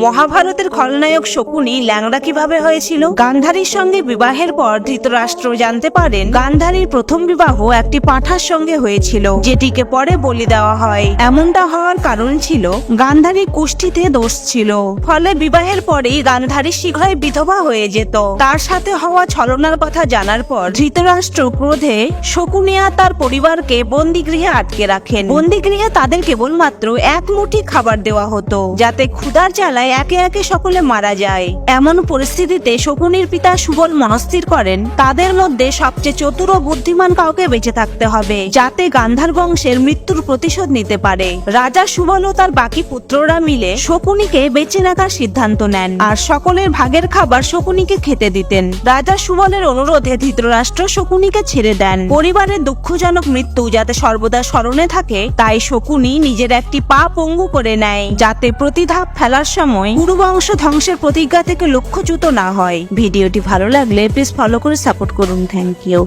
মহাভারতের খলনায়ক শকুনি ল্যাংড়া কীভাবে হয়েছিল? গান্ধারীর সঙ্গে বিবাহের পর ধৃতরাষ্ট্র জানতে পারেন, গান্ধারীর প্রথম বিবাহ একটি পাঁঠার সঙ্গে হয়েছিল, যেটিকে পরে বলি দেওয়া হয়। এমনটা হওয়ার কারণ ছিল গান্ধারী কুষ্ঠিতে দোষ ছিল। ফলে বিবাহের পরেই গান্ধারী শীঘ্রই বিধবা হয়ে যেত। তার সাথে হওয়া ছলনার কথা জানার পর ধৃতরাষ্ট্র ক্রোধে শকুনিয়া তার পরিবারকে বন্দিগৃহে আটকে রাখেন। বন্দিগৃহে তাদের কেবলমাত্র এক মুঠি খাবার দেওয়া হতো, যাতে ক্ষুধার জ্বালায় একে একে সকলে মারা যায়। এমন পরিস্থিতিতে শকুনির পিতা সুবল মনস্থির করেন। তাদের মধ্যে সবচেয়ে চতুর ও বুদ্ধিমান কাউকে বেঁচে থাকতে হবে, যাতে গান্ধার বংশের মৃত্যুর প্রতিশোধ নিতে পারে। রাজা সুবল ও তার বাকি পুত্ররা মিলে শকুনিকে বেঁচে রাখার সিদ্ধান্ত নেন আর সকলের ভাগের খাবার শকুনিকে খেতে দিতেন। রাজা সুবলের অনুরোধে ধৃতরাষ্ট্র শকুনিকে ছেড়ে দেন। পরিবারের দুঃখজনক মৃত্যু যাতে সর্বদা স্মরণে থাকে, তাই শকুনি নিজের একটি পা পঙ্গু করে নেয়, যাতে প্রতিধাপ ফেলার সময় পুরো বংশ ধ্বংসের প্রতিজ্ঞা থেকে লক্ষ্যচ্যুত না হয়। ভিডিওটি ভালো লাগলে প্লিজ ফলো করে সাপোর্ট করুন। Thank you